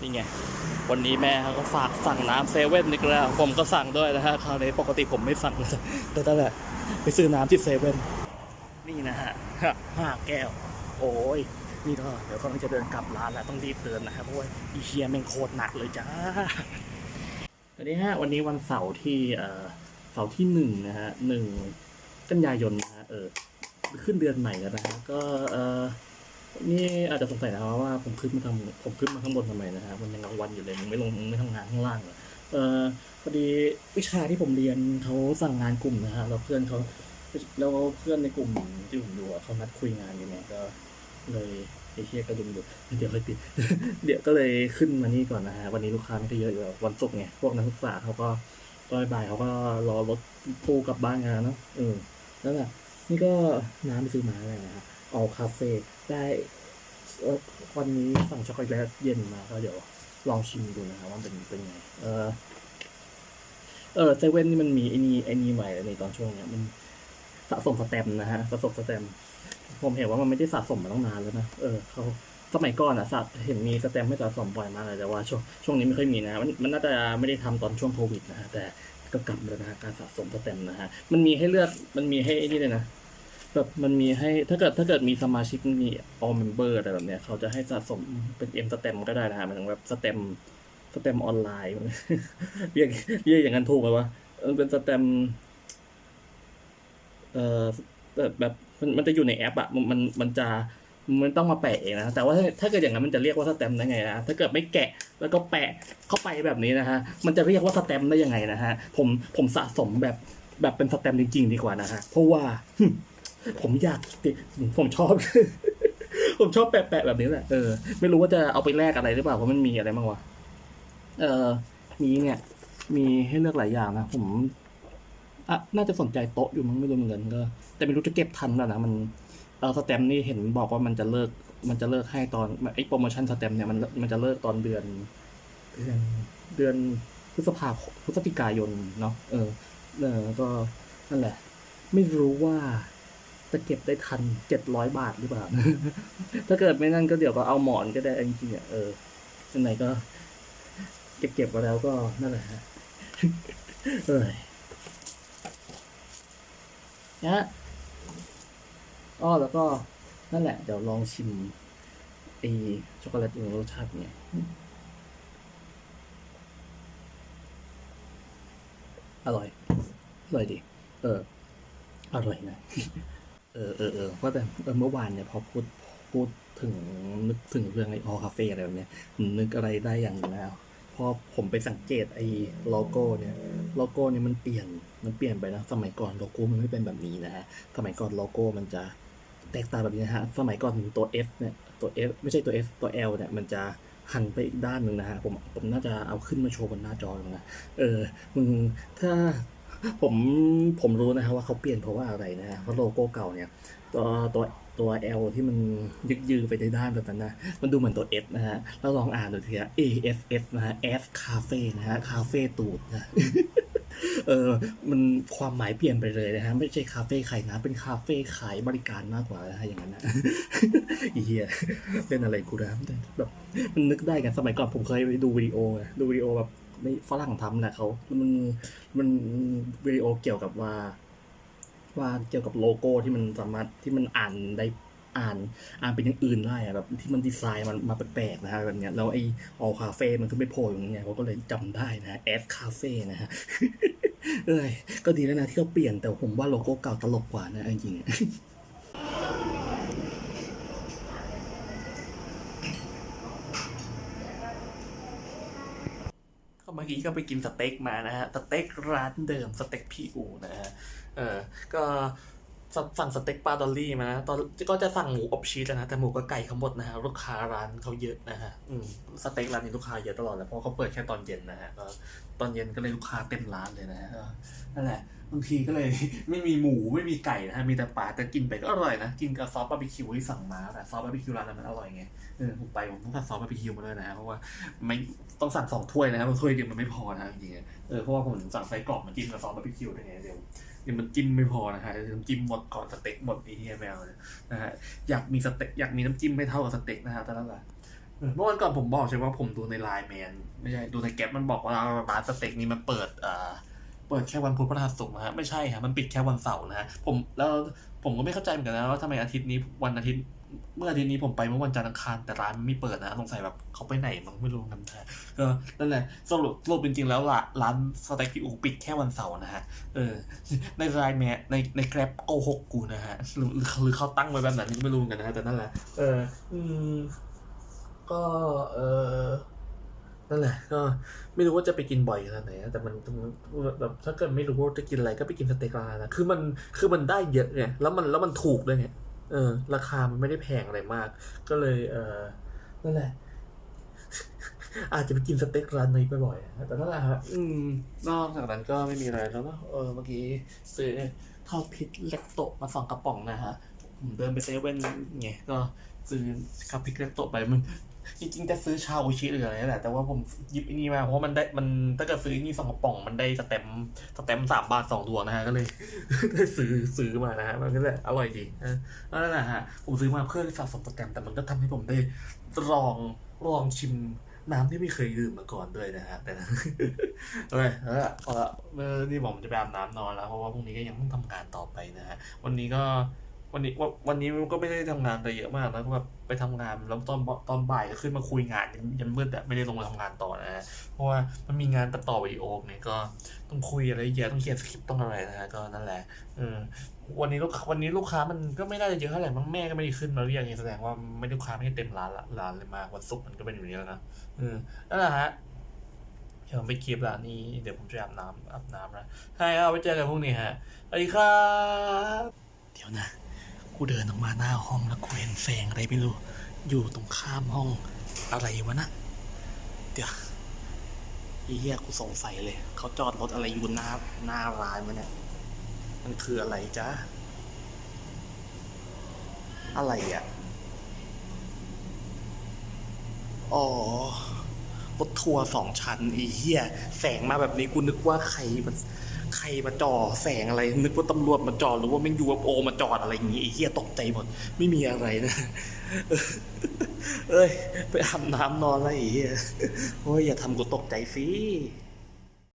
นี่ไง วันนี้แม่ก็ฝากสั่งน้ำเซเว่นอีกแล้ว ผมก็สั่งด้วยนะฮะคราวนี้ปกติผมไม่สั่งเลยแต่ตั้งแต่ไปซื้อน้ำที่เซเว่นนี่นะฮะห้าแก้ว โอ้ยนี่ก็เดี๋ยวกำลังจะเดินกลับร้านแล้วต้องรีบเดินนะครับเพราะว่าอีเชียแม่งโคตรหนักเลยจ้าสวัสดีฮะวันนี้วันเสาร์ที่เอ่อเสาร์ที่หนึ่งนะฮะหนึ่งกันยายนนะฮะเออขึ้นเดือนใหม่แล้วนะฮะก็เอ่อ นี่อาจจะสงสัยนะครับว่าผมขึ้นมาทำผมขึ้นมาข้างบนทำไมนะฮะมันยังกลางวันอยู่เลยมันไม่ลงไม่ทำงานข้างล่างเหรอเออพอดีวิชาที่ผมเรียนเขาสั่งงานกลุ่มนะฮะแล้วเพื่อนเขาแล้วเพื่อนในกลุ่มที่ผมดูอะเขานัดคุยงานอยู่เนี่ยก็เลยไอ้เฮียกระดุมอยู่เดี๋ยวค่อยปิด เดี๋ยวก็เลยขึ้นมานี่ก่อนนะฮะวันนี้ลูกค้าไม่ได้เยอะอยู่วันศุกร์ไงพวกนักศึกษาเขาก็ตอนบ่ายเขาก็รอรถตู้กลับบ้านกันเนาะเออแล้วแหละนี่ก็น้ำไปซื้อมาอะไรนะฮะ เอาคาเฟ่ได้วันนี้สั่งช็อกโกแลตเย็นมาก็เดี๋ยวลองชิมดูนะครับว่าเป็นเป็นไง เออเออเซเว่นนี่มันมีไอ้นี่ไอ้นี่ใหม่ในตอนช่วงเนี้ยมันสะสมสแตมนะฮะสะสมสแตมผมเห็นว่ามันไม่ได้สะสมมาตั้งนานแล้วนะเออเขาสมัยก่อนอะสัตว์เห็นมีสแตมไม่สะสมบ่อยมากเลยแต่ว่าช่วงช่วงนี้ไม่ค่อยมีนะมันมันน่าจะไม่ได้ทำตอนช่วงโควิดนะฮะแต่ก็กลับมาแล้วนะการสะสมสแตมนะฮะมันมีให้เลือกมันมีให้ไอ้นี่เลยนะ แบบมันมีให้ถ้าเกิดถ้าเกิดมีสมาชิกมี all member อะไรแบบเนี้ย เขาจะให้สะสมเป็นเอ็มสแตมก็ได้นะฮะมันถึงแบบสแตมสแตมออนไลน์ เรียกเรียกอย่างนั้นถูกไหมวะมันเป็นสแตมเอ่อแบบมันมันจะอยู่ในแอปอะมันมันจะมันต้องมาแปะเองนะ แต่ว่าถ้าเกิดอย่างนั้นมันจะเรียกว่าสแตมได้ไงนะ ถ้าเกิดไม่แกะแล้วก็แปะเข้าไปแบบนี้นะฮะ มันจะเรียกว่าสแตมได้ยังไงนะฮะ ผมผมสะสมแบบแบบเป็นสแตมจริง ๆ ดีกว่านะฮะ เพราะว่า ผมอยากผมชอบ ผมชอบแปะๆแบบนี้แหละเออไม่รู้ว่าจะเอาไปแลกอะไรหรือเปล่าเพราะมันมีอะไรบ้างวะเออมีเนี่ย มีให้เลือกหลายอย่างนะผมอะน่าจะสนใจโต๊ะอยู่มั้งไม่รู้เหมือนกันก็ แต่ไม่รู้จะเก็บทันแล้วนะมันเออสแตมนี่เห็นบอกว่ามันจะเลิก มันจะเลิกให้ตอนไอ้โปรโมชั่นสแตมเนี่ยมันมันจะเลิกตอนเดือน เดือนเดือนพฤษภาพฤศจิกายนเนาะเออเออก็นั่นแหละ ไม่รู้ว่า จะเก็บได้ทันเจ็ดร้อยบาทหรือเปล่า ถ้าเกิดไม่นั่นก็เดี๋ยวก็เอาหมอนก็ได้จริงๆอะเออไหนก็ เก็บเก็บๆมาแล้วก็นั่นแหละฮะเอ้ยนะอ้อแล้วก็นั่นแหละ เดี๋ยวลองชิมไอ้ช็อกโกแลตดูรสชาติเป็นไงอร่อย อร่อยดี เออ อร่อยนะ เออเออเออว่าแต่เมื่อวานเนี่ยพอพูดพูดถึงนึกถึงเรื่องไอออคาเฟ่อะไรแบบเนี้ยนึกอะไรได้อย่างนึงแล้วพอผมไปสังเกตไอ้โลโก้เนี่ยโลโก้เนี่ยมันเปลี่ยนมันเปลี่ยนไปนะสมัยก่อนโลโก้มันไม่เป็นแบบนี้นะฮะสมัยก่อนโลโก้มันจะแตกต่างแบบนี้นะฮะสมัยก่อนตัว F เนี่ยตัว F ไม่ใช่ตัว F ตัว L เนี่ยมันจะหันไปอีกด้านหนึ่งนะฮะผมผมน่าจะเอาขึ้นมาโชว์บนหน้าจอเลยนะเออมึงถ้า ผมผมรู้นะครับว่าเขาเปลี่ยนเพราะว่าอะไรนะฮะเพราะโลโก้เก่าเนี่ยตัวตัวตัว L ที่มันยึกยือไปในด้านแบบนั้นนะ มันดูเหมือนตัว S นะฮะ แล้วลองอ่านดูทีฮะ A F F นะฮะ F คาเฟ่นะฮะคาเฟ่ตูดนะเออ มันความหมายเปลี่ยนไปเลยนะฮะ ไม่ใช่คาเฟ่ไขายน้ำเป็นคาเฟ่ขายบริการมากกว่านะฮะอย่างนั้นนะเหี้ยเล่นอะไรกูนะแบบมันนึกได้กันสมัยก่อนผมเคยไปดูวิดีโอไงดูวิดีโอแบบ ไม่ฝรั่งทำนะเขา มันมันวิดีโอเกี่ยวกับว่า ว่าเกี่ยวกับโลโก้ที่มันสามารถที่มันอ่านได้อ่านอ่านเป็นอย่างอื่นได้อะแบบที่มันดีไซน์มันมาแปลกๆนะฮะแบบเนี้ยแล้วไอ้ออคาเฟ่มันก็ไม่โผล่อยู่ไงเขาก็เลยจำได้นะแอสคาเฟ่นะฮะเอ้ยก็ดีแล้วนะที่เขาเปลี่ยนแต่ผมว่าโลโก้เก่าตลกกว่านะจริงๆ เมื่อกี้ก็ไปกินสเต็กมานะฮะ สเต็กร้านเดิมสเต็กพี่อูนะฮะ เออ ก็ สั่งสเต็กปลาดอลลี่มานะตอนก็จะสั่งหมูอบชีสแล้วนะ แต่หมูกับไก่เขาหมดนะฮะลูกค้าร้านเขาเยอะนะฮะอืมสเต็กร้านนี้ลูกค้าเยอะตลอดเลยเพราะเขาเปิดแค่ตอนเย็นนะฮะก็ตอนเย็นก็เลยลูกค้าเต็มร้านเลยนะฮะนั่นแหละบางทีก็เลยไม่มีหมูไม่มีไก่นะฮะมีแต่ปลาแต่กินไปก็อร่อยนะกินกับซอสบาร์บีคิวที่สั่งมาแต่ซอสบาร์บีคิวร้านนั้นมันอร่อยไงเออผมไปผมต้องสั่งซอสบาร์บีคิวมาด้วยนะฮะเพราะว่าไม่ต้องสั่งสองถ้วยนะครับถ้วยเดียวมันไม่พอนะจริงๆเออเพราะว่าผมสั่งไส้กรอกมาจิ้มกับซอสบาร์บีคิวด้วยไงเดี๋ยว เดี๋ยมันจิ้มไม่พอนะฮะน้ำจิ้มหมดก่อนสเต็กหมดไอ้เทียแมวเลยนะฮะอยากมีสเต็กอยากมีน้ำจิ้มไม่เท่ากับสเต็กนะฮะแต่ละละเออเมื่อวันก่อนผมบอกใช่ไหมว่าผมดูในไลน์แมนไม่ใช่ดูในแก๊ปมันบอกว่าร้านสเต็กนี้มันเปิดอ่าเปิดแค่วันพุธพฤหัสศุกร์นะฮะไม่ใช่ฮะมันปิดแค่วันเสาร์นะฮะผมแล้วผมก็ไม่เข้าใจเหมือนกันนะว่าทำไมอาทิตย์นี้วันอาทิตย์ เมื่ออาทิตย์นี้ผมไปเมื่อวันจันทร์อังคารแต่ร้านมันไม่เปิดนะสงสัยแบบเขาไปไหนมันไม่รู้กันนะฮะก็นั่นแหละสรุปสรุปจริงๆแล้วล่ะร้านสเต็กที่อูปิดแค่วันเสาร์นะฮะเออในไลน์แมในในแกร็บโกหกกูนะฮะหรือหรือเขาตั้งไว้แบบนั้นไม่รู้กันนะฮะแต่นั่นแหละเอออืมก็เออนั่นแหละก็ไม่รู้ว่าจะไปกินบ่อยขนาดไหนแต่มันมันแบบถ้าเกิดไม่รู้ว่าจะกินอะไรก็ไปกินสเต็กร้านนะคือมันคือมันได้เยอะไงแล้วมันแล้วมันถูกด้วยไง เออ ราคามันไม่ได้แพงอะไรมาก ก็เลย เออนั่นแหละ อาจจะไปกินสเต็กร้านนี้บ่อยๆแต่นั่นแหละฮะอืม นอกจากนั้นก็ไม่มีอะไรแล้วเนาะเออเมื่อกี้ซื้อทอดพิษเล็กโตมาสองกระป๋องนะฮะผมเดินไปเซเว่นไงก็ซื้อกับพริกเล็กโตไปมัน จริงๆจะซื้อชาโอชิหรืออะไรนั่แหละ แต่ว่าผมยิบอันนี้มาเพราะว่ามันได้มันถ้าเกิดซื้ออันนี้สองกระป๋องมันได้สเต็มสเต็มสามบาทสองดวงนะฮะก็เลยได้ซื้อซื้อมานะฮะมันก็เลยอร่อยดีนะนั่นแหละฮะผมซื้อมาเพื่อสะสมสเต็มแต่มันก็ทำให้ผมได้ลองลองชิมน้ำที่ไม่เคยดื่มมาก่อนด้วยนะฮะแต่อเคแล้วก็พอละเมื่อนี่ผมจะไปอาบน้ำนอนแล้วเพราะว่าพรุ่งนี้ก็ยังต้องทำงานต่อไปนะฮะวันนี้ก็ วันนี้วันวันนี้ก็ไม่ได้ทำงานอะไรเยอะมากนะก็แบบไปทำงานแล้วตอนตอนบ่ายก็ขึ้นมาคุยงานยันยันมืดอะไม่ได้ลงมาทำงานต่อนะฮะเพราะว่ามันมีงานตัดต่อวิดีโอเนี่ยก็ต้องคุยอะไรเยอะต้องเขียนสคริปต์ต้องอะไรนะฮะก็นั่นแหละเออวันนี้ลูกวันนี้ลูกค้ามันก็ไม่ได้เยอะเท่าไหร่มั้งแม่ก็ไม่ได้ขึ้นมาเรียกอย่างนี้แสดงว่าไม่ได้ลูกค้าไม่ได้เต็มร้านละร้านเลยมากวันศุกร์มันก็เป็นอย่างนี้แล้วนะเออนั่นแหละฮะเดี๋ยวไปคลิปละนี่เดี๋ยวผมจะอาบน้ำอาบน้ำนะใช่เอาไว้เจอกันพรุ่งนี้ฮะสวัสดีครับเดี๋ยวนะ กูเดินออกมาหน้าห้องแล้วกูเห็นแสงอะไรไม่รู้ อยู่ตรงข้ามห้องอะไรวะนะเดี๋ยวไอ้เหี้ยกูสงสัยเลยเขาจอดรถอะไรอยู่หน้าหน้าร้านวะเนี่ย มันคืออะไรจ๊ะ อะไรอะ อ๋อรถทัวร์สองชั้นไอีเหี้ยแสงมาแบบนี้กูนึกว่าใครมา ใครมาจอแสงอะไร นึกว่าตำรวจมาจอดหรือว่าแม่งยูโอมาจอดอะไรอย่างงี้ไอ้เหี้ยตกใจหมด ไม่มีอะไรนะ เอ้ย ไปอาบน้ำนอนแล้วไอ้เหี้ยโอ้ยอย่าทำกูตกใจสิ